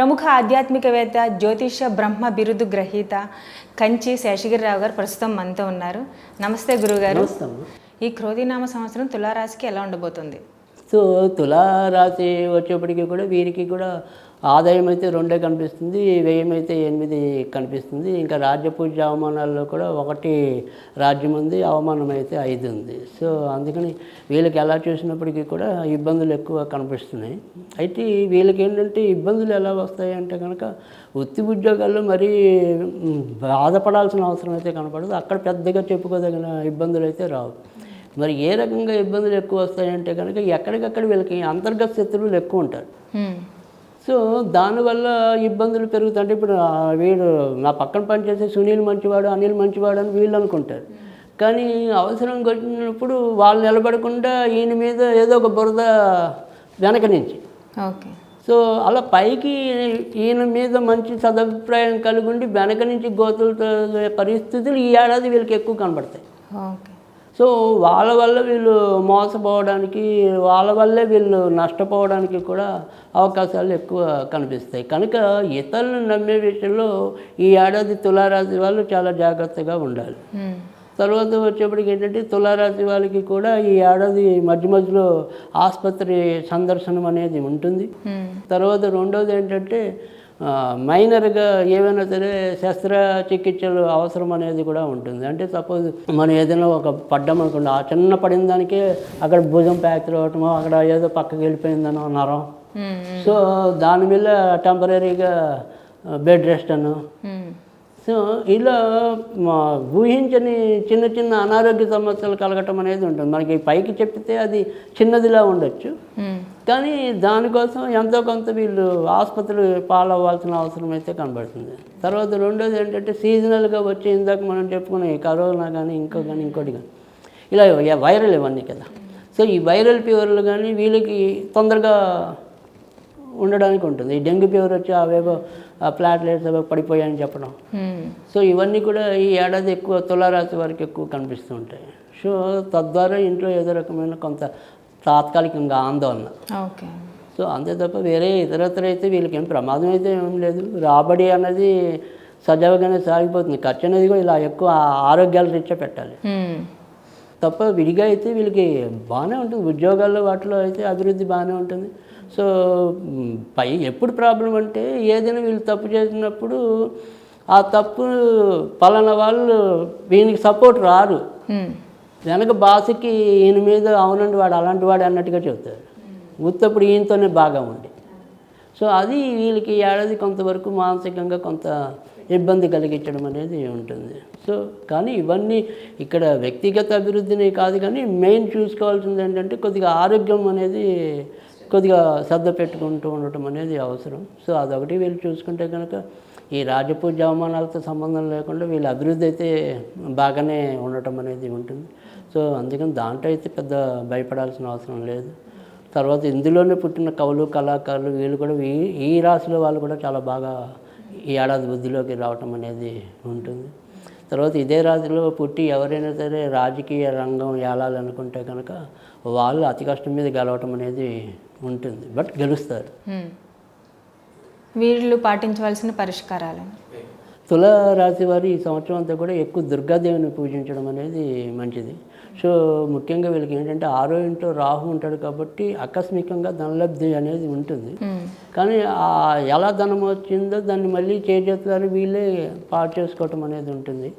ప్రముఖ ఆధ్యాత్మికవేత్త జ్యోతిష బ్రహ్మ బిరుదు గ్రహీత కంచి శేషగిరిరావు గారు ప్రస్తుతం మనతో ఉన్నారు. నమస్తే గురుగారు. ఈ క్రోధినామ సంవత్సరం తులారాశికి ఎలా ఉండబోతుంది? సో తులారాశి వచ్చేప్పటికి కూడా వీరికి కూడా ఆదాయం అయితే రెండే కనిపిస్తుంది వ్యయం అయితే ఎనిమిది కనిపిస్తుంది. ఇంకా రాజ్యపూజ అవమానాల్లో కూడా ఒకటి రాజ్యం ఉంది అవమానం అయితే ఐదు ఉంది. సో అందుకని వీళ్ళకి ఎలా చూసినప్పటికీ కూడా ఇబ్బందులు ఎక్కువ కనిపిస్తున్నాయి. అయితే వీళ్ళకి ఏంటంటే ఇబ్బందులు ఎలా వస్తాయి అంటే కనుక వృత్తి ఉద్యోగాల్లో మరీ బాధపడాల్సిన అవసరం అయితే కనపడదు. అక్కడ పెద్దగా చెప్పుకోదగిన ఇబ్బందులు అయితే రావు. మరి ఏ రకంగా ఇబ్బందులు ఎక్కువ వస్తాయంటే కనుక ఎక్కడికక్కడ వీళ్ళకి అంతర్గత శత్రువులు ఎక్కువ ఉంటారు. సో దానివల్ల ఇబ్బందులు పెరుగుతాయి అంటే ఇప్పుడు వీడు నా పక్కన పనిచేసే సునీల్ మంచివాడు అనిల్ మంచివాడు అని వీళ్ళు అనుకుంటారు. కానీ అవసరం వచ్చినప్పుడు వాళ్ళు నిలబడకుండా ఈయన మీద ఏదో ఒక బురద వెనక నుంచి. ఓకే. సో అలా పైకి ఈయన మీద మంచి సదభిప్రాయం కలిగి ఉండి వెనక నుంచి గోతులతో పరిస్థితులు ఈ ఏడాది వీళ్ళకి ఎక్కువ కనబడతాయి. ఓకే. సో వాళ్ళ వల్ల వీళ్ళు మోసపోవడానికి వాళ్ళ వల్లే వీళ్ళు నష్టపోవడానికి కూడా అవకాశాలు ఎక్కువ కనిపిస్తాయి కనుక ఇతరులను నమ్మే విషయంలో ఈ ఏడాది తులారాశి వాళ్ళు చాలా జాగ్రత్తగా ఉండాలి. తర్వాత వచ్చేప్పటికి ఏంటంటే తులారాశి వాళ్ళకి కూడా ఈ ఏడాది మధ్య మధ్యలో ఆసుపత్రి సందర్శనం అనేది ఉంటుంది. తర్వాత రెండోది ఏంటంటే మైనర్గా ఏవైనా సరే శస్త్రచికిత్సలు అవసరం అనేది కూడా ఉంటుంది. అంటే సపోజ్ మనం ఏదైనా ఒక పడ్డాం అనుకోండి ఆ చిన్న పడిన దానికే అక్కడ భుజం ఫ్యాక్చర్ అవటమో అక్కడ ఏదో పక్కకి వెళ్ళిపోయిందనో నరం. సో దాని మీద టెంపరీగా బెడ్ రెస్ట్ అను ఇలా ఊహించని చిన్న చిన్న అనారోగ్య సమస్యలు కలగటం అనేది ఉంటుంది. మనకి పైకి చెప్తే అది చిన్నదిలా ఉండొచ్చు. కానీ దానికోసం ఎంతో కొంత వీళ్ళు ఆసుపత్రి పాలవ్వాల్సిన అవసరం అయితే కనబడుతుంది. తర్వాత రెండోది ఏంటంటే సీజనల్గా వచ్చి ఇందాక మనం చెప్పుకునే కరోనా కానీ ఇంకో కానీ ఇంకోటి కానీ ఇలా వైరల్ ఇవన్నీ కదా. సో ఈ వైరల్ ఫీవర్లు కానీ వీళ్ళకి తొందరగా ఉండడానికి ఉంటుంది. ఈ డెంగ్యూ ఫీవర్ వచ్చి అవేవో ప్లాట్లెట్స్ అవి పడిపోయాయని చెప్పడం. సో ఇవన్నీ కూడా ఈ ఏడాది ఎక్కువ తులారాశి వారికి ఎక్కువ కనిపిస్తూ ఉంటాయి. సో తద్వారా ఇంట్లో ఏదో రకమైన కొంత తాత్కాలికంగా ఆందోళన. ఓకే. సో అంతే తప్ప వేరే ఇతరత్ర అయితే వీళ్ళకి ఏం ప్రమాదం అయితే ఏం లేదు. రాబడి అన్నది సజావుగానే సాగిపోతుంది. ఖర్చు అనేది కూడా ఇలా ఎక్కువ ఆరోగ్యాల రీత్యా పెట్టాలి. తప్ప విడిగా అయితే వీళ్ళకి బాగానే ఉంటుంది. ఉద్యోగాల్లో వాటిలో అయితే అభివృద్ధి బాగానే ఉంటుంది. సో పై ఎప్పుడు ప్రాబ్లం అంటే ఏదైనా వీళ్ళు తప్పు చేసినప్పుడు ఆ తప్పు పలానా వాళ్ళు వీనికి సపోర్ట్ రారు. వెనక బాసుకి ఈయన మీద అవునండి వాడు అలాంటి వాడు అన్నట్టుగా చెబుతారు. ఉత్తప్పుడు ఈయనతోనే బాగా ఉండి. సో అది వీళ్ళకి ఏడాది కొంతవరకు మానసికంగా కొంత ఇబ్బంది కలిగించడం అనేది ఉంటుంది. సో కానీ ఇవన్నీ ఇక్కడ వ్యక్తిగత అభివృద్ధిని కాదు కానీ మెయిన్ చూసుకోవాల్సింది ఏంటంటే కొద్దిగా ఆరోగ్యం అనేది కొద్దిగా శ్రద్ధ పెట్టుకుంటూ ఉండటం అనేది అవసరం. సో అదొకటి వీళ్ళు చూసుకుంటే కనుక ఈ రాజపూజ అవమానాలతో సంబంధం లేకుండా వీళ్ళ అభివృద్ధి అయితే బాగానే ఉండటం అనేది ఉంటుంది. సో అందుకని దాంట్లో అయితే పెద్ద భయపడాల్సిన అవసరం లేదు. తర్వాత ఇందులోనే పుట్టిన కవులు కళాకారులు వీళ్ళు కూడా ఈ ఈ రాశిలో వాళ్ళు కూడా చాలా బాగా ఈ ఏడాది బుద్ధిలోకి రావటం అనేది ఉంటుంది. తర్వాత ఇదే రాజులో పుట్టి ఎవరైనా సరే రాజకీయ రంగం ఏలాలనుకుంటే కనుక వాళ్ళు అతి కష్టం మీద గెలవటం అనేది ఉంటుంది. బట్ గెలుస్తారు. వీళ్ళు పాటించవలసిన పరిష్కారాలు? తుల రాశి వారు ఈ సంవత్సరం అంతా కూడా ఎక్కువ దుర్గాదేవిని పూజించడం అనేది మంచిది. సో ముఖ్యంగా వీళ్ళకి ఏంటంటే ఆరో ఇంట్లో రాహు ఉంటాడు కాబట్టి ఆకస్మికంగా ధనలబ్ధి అనేది ఉంటుంది. కానీ ఆ ఎలా ధనం వచ్చిందో దాన్ని మళ్ళీ చేజేతులని వీళ్ళే పాడు చేసుకోవటం అనేది ఉంటుంది.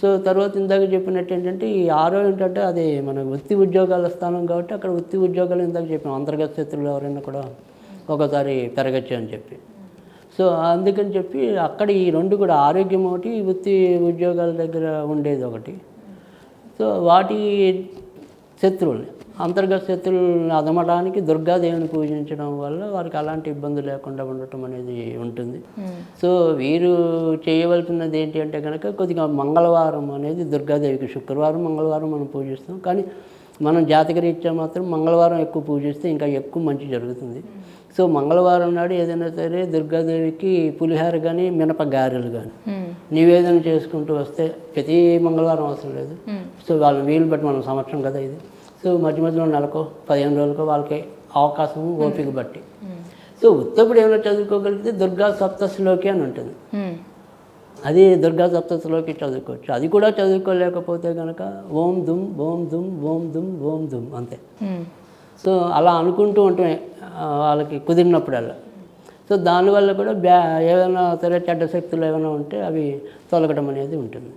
సో తర్వాత ఇందాక చెప్పినట్టు ఏంటంటే ఈ ఆరో ఏంటంటే అది మన వృత్తి ఉద్యోగాల స్థానం కాబట్టి అక్కడ వృత్తి ఉద్యోగాలు ఇందాక చెప్పాం. అంతర్గత శత్రువులు ఎవరైనా కూడా ఒకసారి పెరగచ్చు అని చెప్పి. సో అందుకని చెప్పి అక్కడ ఈ రెండు కూడా ఆరోగ్యం ఒకటి వృత్తి ఉద్యోగాల దగ్గర ఉండేది ఒకటి. సో వాటి శత్రువుల్ని అంతర్గత శత్రువులను అదమడానికి దుర్గాదేవిని పూజించడం వల్ల వారికి అలాంటి ఇబ్బంది లేకుండా ఉండటం అనేది ఉంటుంది. సో వీరు చేయవలసినది ఏంటి అంటే కనుక కొద్దిగా మంగళవారం అనేది దుర్గాదేవికి శుక్రవారం మంగళవారం మనం పూజిస్తాం. కానీ మనం జాతకరీత్యా మాత్రం మంగళవారం ఎక్కువ పూజిస్తే ఇంకా ఎక్కువ మంచి జరుగుతుంది. సో మంగళవారం నాడు ఏదైనా సరే దుర్గాదేవికి పులిహార కానీ మినప గారెలు కానీ. నివేదన చేసుకుంటూ వస్తే ప్రతి మంగళవారం అవసరం లేదు. సో వాళ్ళని వీలు బట్టి మనం సంవత్సరం కదా ఇది. సో మధ్య మధ్యలో నెలకో పదిహేను రోజులకో వాళ్ళకి అవకాశం ఓపిక బట్టి. సో ఉత్తప్పుడు ఏమైనా చదువుకోగలిగితే దుర్గా సప్తశ్లోకి అని ఉంటుంది. అది దుర్గా సప్తశ్లోకి చదువుకోవచ్చు. అది కూడా చదువుకోలేకపోతే కనుక ఓం దుమ్ ఓం దుమ్ ఓం దుమ్ ఓం దుమ్ అంతే. సో అలా అనుకుంటూ ఉంటామే ఆ, వాళ్ళకి కుదిరినప్పుడల్లా. సో దానివల్ల కూడా బ్యా ఏమైనా సరే చెడ్డ శక్తులు ఏమైనా ఉంటే అవి తొలగడం అనేది ఉంటుంది.